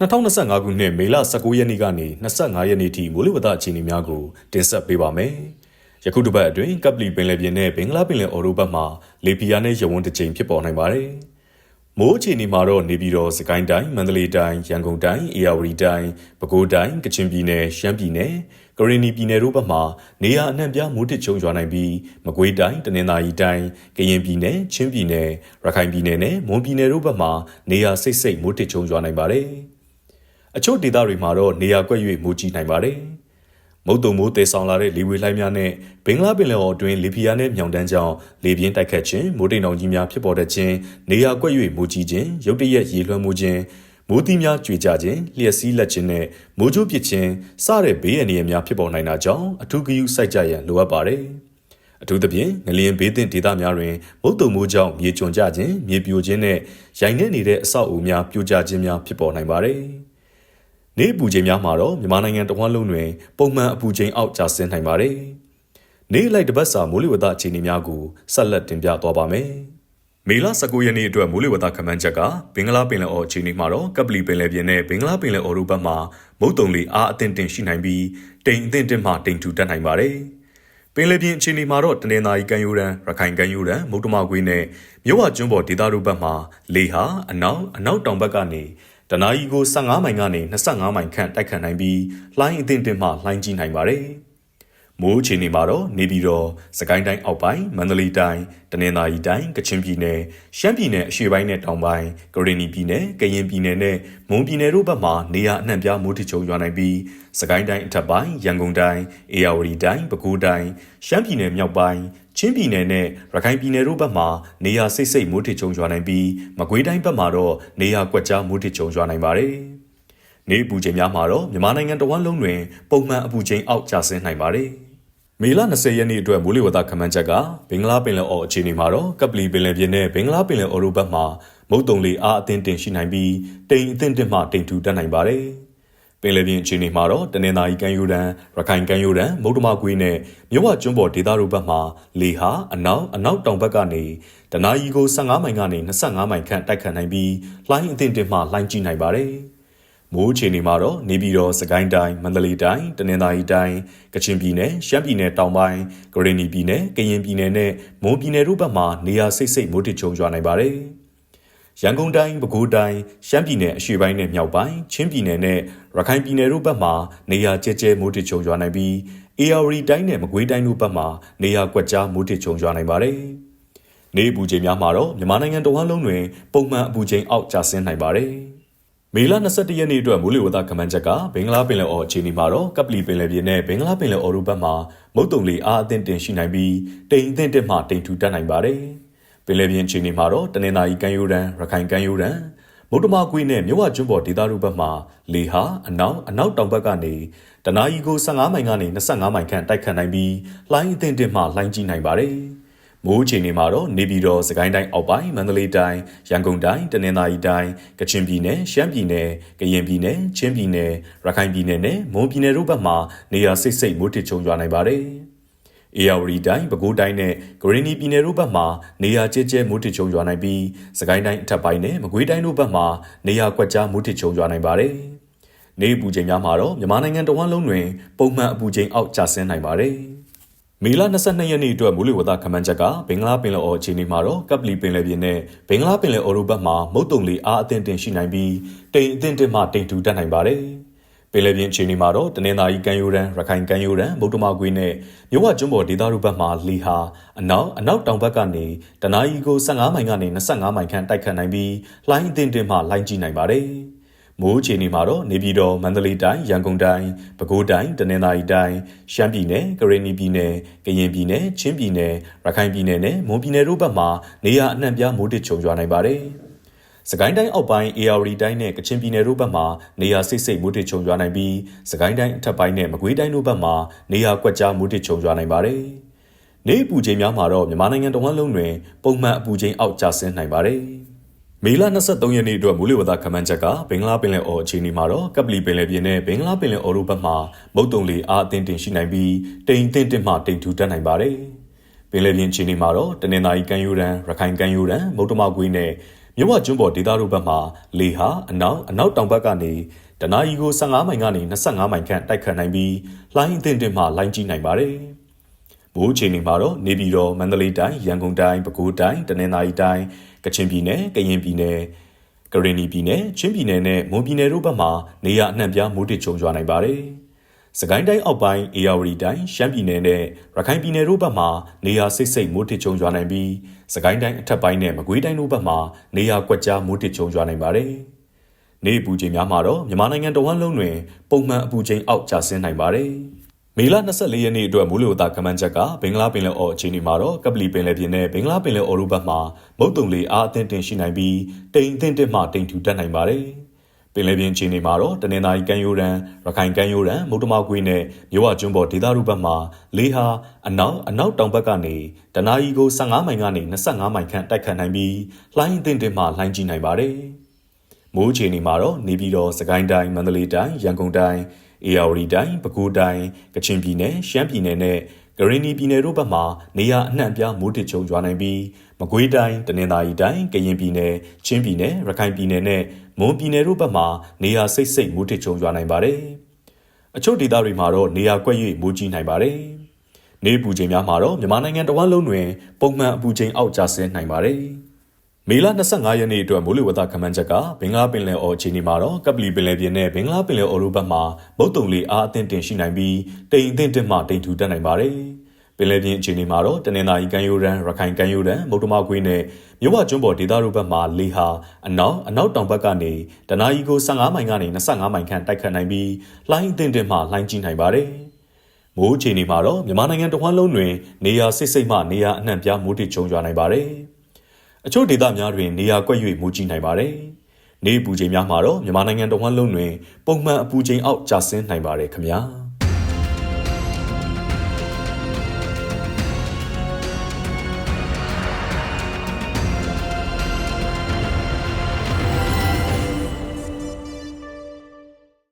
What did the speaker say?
2025ခုနှစ်မေလ19ရက်နေ့ကနေ25ရက်နေ့ထိမိုးလေဝသအခြေအနေများကိုတင်ဆက်ပေးပါမယ်။ယခုတစ်ပတ်အတွင်းကပလီပင်လယ်ပြင်နဲ့ဘင်္ဂလားပင်လယ်အော်ရိုဘတ်မှာလေပီယာနဲ့ရဝန်းတစ်ကြိမ်ဖြစ်ပေါ်နိုင်ပါတယ်။မိုးအခြေအနေမှာတော့နေပြည်တော်စကိုင်းတိုင်းမန္တလေးတိုင်းရန်ကုန်တိုင်းအေရဝတီတိုင်းပဲခူးတိုင်းကချင်ပြည်နယ်ရှမ်းပြည်နယ်ကရင်နီပြည်နယ်တို့ဘက်မှာနေရာအနှံ့ပြားမိုးတစ်ချုံရွာနိုင်ပြီးမကွေးတိုင်းတနင်္သာရီတိုင်းကရင်ပြည်နယ်ချင်းပြည်နယ်ရခိုင်ပြည်နယ်နဲ့မွန်ပြည်နယ်တို့ဘက်မှာနေရာစိတ်စိတ်မိုးတစ်ချုံရွာနိုင်ပါတယ်။ အချို့ဒေသတွေမှာတော့နေရာကွက်၍မိုးကြီးနိုင်ပါတယ်။မုတ်တုံမိုးတည်ဆောင်လာတဲ့လေဝေလှိုင်းများနဲ့ဘင်္ဂလားပင်လယ်အော်အတွင်းလေပြင်းနဲ့မြောင်တန်းကြောင့်လေပြင်းတိုက်ခတ်ခြင်းမိုးတိမ်တောင်ကြီးများဖြစ်ပေါ်တတ်ခြင်းနေရာကွက်၍မိုးကြီးခြင်းရုတ်တရက်ရေလွှမ်းမိုးခြင်းမိုးသီးများကြွေကြခြင်းလျှက်စီးလက်ခြင်းနဲ့မိုးကြိုးပစ်ခြင်းစတဲ့ဘေးအန္တရာယ်များဖြစ်ပေါ်နိုင်တာကြောင့်အထူးဂရုစိုက်ကြရန်လိုအပ်ပါတယ်။အထူးသဖြင့်ငလျင်ဘေးသင့်ဒေသများတွင်မုတ်တုံမိုးကြောင့်မြေကျွံကျခြင်းမြေပြိုခြင်းနဲ့ရိုင်နှက်နေတဲ့အဆောက်အဦများပြိုကျခြင်းများဖြစ်ပေါ်နိုင်ပါတယ်။ နေ့ပူချိန်များမှာတော့မြန်မာနိုင်ငံတဝန်းလုံးတွင်ပုံမှန်အပူချိန်အောက်ကျဆင်းနိုင်ပါတယ်။နေ့လိုက်တပတ်စာမိုးလေဝသအခြေအနေများကိုဆက်လက်တင်ပြသွားပါမယ်။မေလ19ရက်နေ့အတွက်မိုးလေဝသခန့်မှန်းချက်ကဘင်္ဂလားပင်လယ်အော်အခြေအနေမှာတော့ကပလီပင်လယ်ပြင်နဲ့ဘင်္ဂလားပင်လယ်အော်တို့ဘက်မှာမုတ်တုံလေအားအသင့်တင်ရှိနိုင်ပြီးတိမ်အသင့်တင်မှတိမ်ထူတတ်နိုင်ပါတယ်။ပင်လယ်ပြင်အခြေအနေမှာတော့တနင်္သာရီကမ်းရိုးတန်းရခိုင်ကမ်းရိုးတန်းမုတ်တမကွေးနဲ့မြို့ဝကျွန်းပေါ်ဒေသတို့ဘက်မှာလေဟာအနောက်အနောက်တောင်ဘက်ကနေ တနာရီကို15မိုင်ကနေ25မိုင်ခန့်တိုက်ခတ်နိုင်ပြီးလှိုင်းအသင့်တင်မှလှိုင်းကြီးနိုင်ပါတယ်။ မိုးအခြေအနေမှာတော့နေပြည်တော်စကိုင်းတိုင်းအောက်ပိုင်းမန္တလေးတိုင်းတနင်္သာရီတိုင်းကချင်ပြည်နယ်ရှမ်းပြည်နယ်အရှေ့ပိုင်းနဲ့တောင်ပိုင်းကရင်နီပြည်နယ်ကရင်ပြည်နယ်နဲ့မွန်ပြည်နယ်တို့ဘက်မှာနေရာအနှံ့ပြားမိုးထချုံရွာနိုင်ပြီးစကိုင်းတိုင်းအထက်ပိုင်းရန်ကုန်တိုင်းအေရဝတီတိုင်းပဲခူးတိုင်းရှမ်းပြည်နယ်မြောက်ပိုင်းချင်းပြည်နယ်နဲ့ရခိုင်ပြည်နယ်တို့ဘက်မှာနေရာစိတ်စိတ်မိုးထချုံရွာနိုင်ပြီးမကွေးတိုင်းဘက်မှာတော့နေရာကွက်ကြားမိုးထချုံရွာနိုင်ပါတယ်။နေပူချိန်များမှာတော့မြန်မာနိုင်ငံတဝန်းလုံးတွင်ပုံမှန်အပူချိန်အောက်ကျဆင်းနိုင်ပါတယ်။ မေလ20ရက်နေ့အတွက်မိုးလေဝသခန့်မှန်းချက်ကဘင်္ဂလားပင်လယ်အော်အခြေအနေမှာတော့ကပလီပင်လယ်ပြင်နဲ့ဘင်္ဂလားပင်လယ်အော်တို့ဘက်မှာမုတ်တုံလေအားအသင့်တင်ရှိနိုင်ပြီးတိမ်အသင့်တင်မှတိမ်ထူတတ်နိုင်ပါတယ်။ပင်လယ်ပြင်အခြေအနေမှာတော့တနင်္သာရီကမ်းရိုးတန်းရခိုင်ကမ်းရိုးတန်းမုတ်တမကွေးနဲ့မြဝကျွန်းပေါ်ဒေသတို့ဘက်မှာလေဟာအနောက်အနောက်တောင်ဘက်ကနေတနအီကို15မိုင်ကနေ25မိုင်ခန့်တိုက်ခတ်နိုင်ပြီးလှိုင်းအသင့်တင်မှလှိုင်းကြီးနိုင်ပါတယ်။ မိုးအခြေအနေမှာတော့နေပြည်တော်စကိုင်းတိုင်းမန္တလေးတိုင်းတနင်္သာရီတိုင်းကချင်ပြည်နယ်ရှမ်းပြည်နယ်တောင်ပိုင်းကရင်နီပြည်နယ်ကရင်ပြည်နယ်နဲ့မွန်ပြည်နယ်တို့ဘက်မှာနေရာစိတ်စိတ်မိုးထချုံရွာနိုင်ပါတယ်။ရန်ကုန်တိုင်းပဲခူးတိုင်းရှမ်းပြည်နယ်အရှေ့ပိုင်းနဲ့မြောက်ပိုင်းချင်းပြည်နယ်နဲ့ရခိုင်ပြည်နယ်တို့ဘက်မှာနေရာကျဲကျဲမိုးထချုံရွာနိုင်ပြီးအေရဝတီတိုင်းနဲ့မကွေးတိုင်းတို့ဘက်မှာနေရာကွက်ကြားမိုးထချုံရွာနိုင်ပါတယ်။နေအပူချိန်များမှာတော့မြန်မာနိုင်ငံတဝန်းလုံးတွင်ပုံမှန်အပူချိန်အောက်ကျဆင်းနိုင်ပါတယ်။ မေလ22ရက်နေ့အတွက်မိုးလေဝသခန့်မှန်းချက်ကဘင်္ဂလားပင်လယ်အော်အခြေအနေမှာတော့ကပလီပင်လယ်ပြင်နဲ့ဘင်္ဂလားပင်လယ်အော်တို့ဘက်မှာမုတ်တုံလေအားအသင့်တင်ရှိနိုင်ပြီးတိမ်အသင့်တက်မှတိမ်ထူတတ်နိုင်ပါတယ်။ပင်လယ်ပြင်အခြေအနေမှာတော့တနင်္သာရီကမ်းရိုးတန်းရခိုင်ကမ်းရိုးတန်းမုတ်တမကွေးနဲ့မြဝကျွန်းပေါ်ဒေသတို့ဘက်မှာလေဟာအနောက်အနောက်တောင်ဘက်ကနေတနာရီကို15မိုင်ကနေ25မိုင်ခန့်တိုက်ခတ်နိုင်ပြီးလှိုင်းအသင့်တင်မှလှိုင်းကြီးနိုင်ပါတယ်။ မိုးအခြေအနေမှာတော့နေပြည်တော်စကိုင်းတိုင်းအောက်ပိုင်းမန္တလေးတိုင်းရန်ကုန်တိုင်းတနင်္သာရီတိုင်းကချင်ပြည်နယ်ရှမ်းပြည်နယ်ကရင်ပြည်နယ်ချင်းပြည်နယ်ရခိုင်ပြည်နယ်နဲ့မွန်ပြည်နယ်တို့ဘက်မှာနေရာစိတ်စိတ်မိုးထချုံရွာနိုင်ပါတယ်။အေယာဝတီတိုင်းပဲခူးတိုင်းနဲ့ဂရင်းနီပြည်နယ်တို့ဘက်မှာနေရာကျဲကျဲမိုးထချုံရွာနိုင်ပြီးစကိုင်းတိုင်းအထက်ပိုင်းနဲ့မကွေးတိုင်းတို့ဘက်မှာနေရာကွက်ကြားမိုးထချုံရွာနိုင်ပါတယ်။နေပူချိန်များမှာတော့မြန်မာနိုင်ငံတဝန်းလုံးတွင်ပုံမှန်အပူချိန်အောက်ကျဆင်းနိုင်ပါတယ်။ မေလ22ရက်နေ့အတွက်မိုးလေဝသခန့်မှန်းချက်ကဘင်္ဂလားပင်လယ်အော်အခြေအနေမှာတော့ကပ်ပလီပင်လယ်ပြင်နဲ့ဘင်္ဂလားပင်လယ်အော်တို့ဘက်မှာမုတ်တုံလေအားအသင့်တင်ရှိနိုင်ပြီးတိမ်အသင့်တင်မှတိမ်ထူတတ်နိုင်ပါတယ်။ပင်လယ်ပြင်အခြေအနေမှာတော့တနင်္သာရီကမ်းရိုးတန်းရခိုင်ကမ်းရိုးတန်းမုတ်တမကွေးနဲ့မြဝကျွန်းပေါ်ဒေသတို့ဘက်မှာလီဟာအနောက်အနောက်တောင်ဘက်ကနေတနအီကို15မိုင်ကနေ25မိုင်ခန့်တိုက်ခတ်နိုင်ပြီးလှိုင်းအသင့်တင်မှလှိုင်းကြီးနိုင်ပါတယ်။ မိုးအခြေအနေမှာတော့နေပြည်တော်မန္တလေးတိုင်းရန်ကုန်တိုင်းပဲခူးတိုင်းတနင်္သာရီတိုင်းရှမ်းပြည်နယ်ကရင်နီပြည်နယ်ကရင်ပြည်နယ်ချင်းပြည်နယ်ရခိုင်ပြည်နယ်နဲ့မွန်ပြည်နယ်တို့ဘက်မှာနေရာအနှံ့ပြားမိုးတစ်ချုံရွာနိုင်ပါတယ်။စကိုင်းတိုင်းအောက်ပိုင်း AR တိုင်းနဲ့ကချင်ပြည်နယ်တို့ဘက်မှာနေရာစိတ်စိတ်မူတစ်ချုံရွာနိုင်ပြီးစကိုင်းတိုင်းအထက်ပိုင်းနဲ့မကွေးတိုင်းတို့ဘက်မှာနေရာကွက်ကြားမူတစ်ချုံရွာနိုင်ပါတယ်။နေပူချိန်များမှာတော့မြန်မာနိုင်ငံတဝန်းလုံးတွင်ပုံမှန်အပူချိန်အောက်ကျဆင်းနိုင်ပါတယ်။ မေလ23ရက်နေ့အတွက်မူလဝဒခမန်းချက်ကဘင်္ဂလားပင်လယ်အော်အခြေအနေမှာတော့ကပလီပင်လယ်ပြင်နဲ့ဘင်္ဂလားပင်လယ်အော်တို့ဘက်မှာမုတ်တုံလီအားအသင့်တင်ရှိနိုင်ပြီးတိမ်တင်တင်မှတိမ်ထူတတ်နိုင်ပါတယ်။ပင်လယ်ပြင်အခြေအနေမှာတော့တနင်္သာရီကမ်းရိုးတန်းရခိုင်ကမ်းရိုးတန်းမုတ်တမကွေးနဲ့မြဝကျွန်းပေါ်ဒေသတို့ဘက်မှာလေဟာအနောက်အနောက်တောင်ဘက်ကနေတနအီကို15မိုင်ကနေ25မိုင်ခန့်တိုက်ခတ်နိုင်ပြီးလှိုင်းအသင့်တင်မှလှိုင်းကြီးနိုင်ပါတယ်။ မိုးချိန်တွေမှာတော့နေပြည်တော်မန္တလေးတိုင်းရန်ကုန်တိုင်းပဲခူးတိုင်းတနင်္သာရီတိုင်းကချင်ပြည်နယ်ကရင်ပြည်နယ်ကရင်နီပြည်နယ်ချင်းပြည်နယ်နဲ့မွန်ပြည်နယ်တို့ဘက်မှာနေရအနှံ့ပြားမိုးတစ်ချုံရွာနိုင်ပါတယ်။စကိုင်းတိုင်းအောက်ပိုင်းအေရဝတီတိုင်းရှမ်းပြည်နယ်နဲ့ရခိုင်ပြည်နယ်တို့ဘက်မှာနေရာစိတ်စိတ်မိုးတစ်ချုံရွာနိုင်ပြီးစကိုင်းတိုင်းအထက်ပိုင်းနဲ့မကွေးတိုင်းတို့ဘက်မှာနေရာကွက်ကြားမိုးတစ်ချုံရွာနိုင်ပါတယ်။နေပူချိန်များမှာတော့မြန်မာနိုင်ငံတဝန်းလုံးတွင်ပုံမှန်အပူချိန်အောက်ကျဆင်းနိုင်ပါတယ်။ မေလ24ရက်နေ့အတွက်မိုးလေဝသကမန်းချက်ကဘင်္ဂလားပင်လယ်အော်အခြေအနေမှာတော့ကပလီပင်လယ်ပြင်နဲ့ဘင်္ဂလားပင်လယ်အော်တို့ဘက်မှာမုတ်တုံလေအားအသင့်တင်ရှိနိုင်ပြီးတိမ်အသင့်တင်မှတိမ်ထူတတ်နိုင်ပါတယ်။ပင်လယ်ပြင်အခြေအနေမှာတော့တနင်္သာရီကမ်းရိုးတန်းရခိုင်ကမ်းရိုးတန်းမုတ်တမကွေးနဲ့မြဝကျွန်းပေါ်ဒေသတို့ဘက်မှာလေဟာအနောက်အနောက်တောင်ဘက်ကနေတနအီကို15မိုင်ကနေ25မိုင်ခန့်တိုက်ခတ်နိုင်ပြီးလှိုင်းအသင့်တင်မှလှိုင်းကြီးနိုင်ပါတယ်။မိုးအခြေအနေမှာတော့နေပြည်တော်စကိုင်းတိုင်းမန္တလေးတိုင်းရန်ကုန်တိုင်း အေရဝတီတိုင်းပဲခူးတိုင်းကချင်ပြည်နယ်ရှမ်းပြည်နယ်နဲ့ကရင်နီပြည်နယ်တို့ဘက်မှာနေရအနှံ့အပြားမိုးတစ်ချုံရွာနိုင်ပြီးမကွေးတိုင်းတနင်္သာရီတိုင်းကရင်ပြည်နယ်ချင်းပြည်နယ်ရခိုင်ပြည်နယ်နဲ့မွန်ပြည်နယ်တို့ဘက်မှာနေရစိတ်စိတ်မိုးတစ်ချုံရွာနိုင်ပါတယ်အချို့ဒေသတွေမှာတော့နေရကွက်၍မိုးကြီးနိုင်ပါတယ်နေပူချိန်များမှာတော့မြန်မာနိုင်ငံတဝန်းလုံးတွင်ပုံမှန်အပူချိန်အောက်ကျဆင်းနိုင်ပါတယ်။ မေလ25ရက်နေ့အတွက်မိုးလေဝသခန့်မှန်းချက်ကဘင်္ဂလားပင်လယ်အော်အခြေအနေမှာတော့ကပလီပင်လယ်ပြင်နဲ့ဘင်္ဂလားပင်လယ်အော်တို့ဘက်မှာမုတ်တုံလေအားအသင့်တင်ရှိနိုင်ပြီးတိမ်အသင့်တင်မှတိမ်ထူတတ်နိုင်ပါတယ်။ပင်လယ်ပြင်အခြေအနေမှာတော့တနင်္သာရီကမ်းရိုးတန်းရခိုင်ကမ်းရိုးတန်းမုတ်တမကွေးနဲ့မြဝကျွန်းပေါ်ဒေသတို့ဘက်မှာလေဟာအနောက်အနောက်တောင်ဘက်ကနေတနအီကို15မိုင်ကနေ25မိုင်ခန့်တိုက်ခတ်နိုင်ပြီးလှိုင်းအသင့်တင်မှလှိုင်းကြီးနိုင်ပါတယ်။မိုးအခြေအနေမှာတော့မြန်မာနိုင်ငံတစ်ဝန်းလုံးတွင်နေရာစိတ်စိတ်မှနေရာအနှံ့ပြားမိုးတစ်ချုံရွာနိုင်ပါတယ်။ အချို့ဒေသများတွင်နေရာကွက်၍မိုးကြီးနိုင်ပါတယ်။နေပူချိန်များမှာတော့မြန်မာနိုင်ငံတစ်ဝန်းလုံးတွင်ပုံမှန်အပူချိန်အောက်ကျဆင်းနိုင်ပါတယ်ခင်ဗျာ။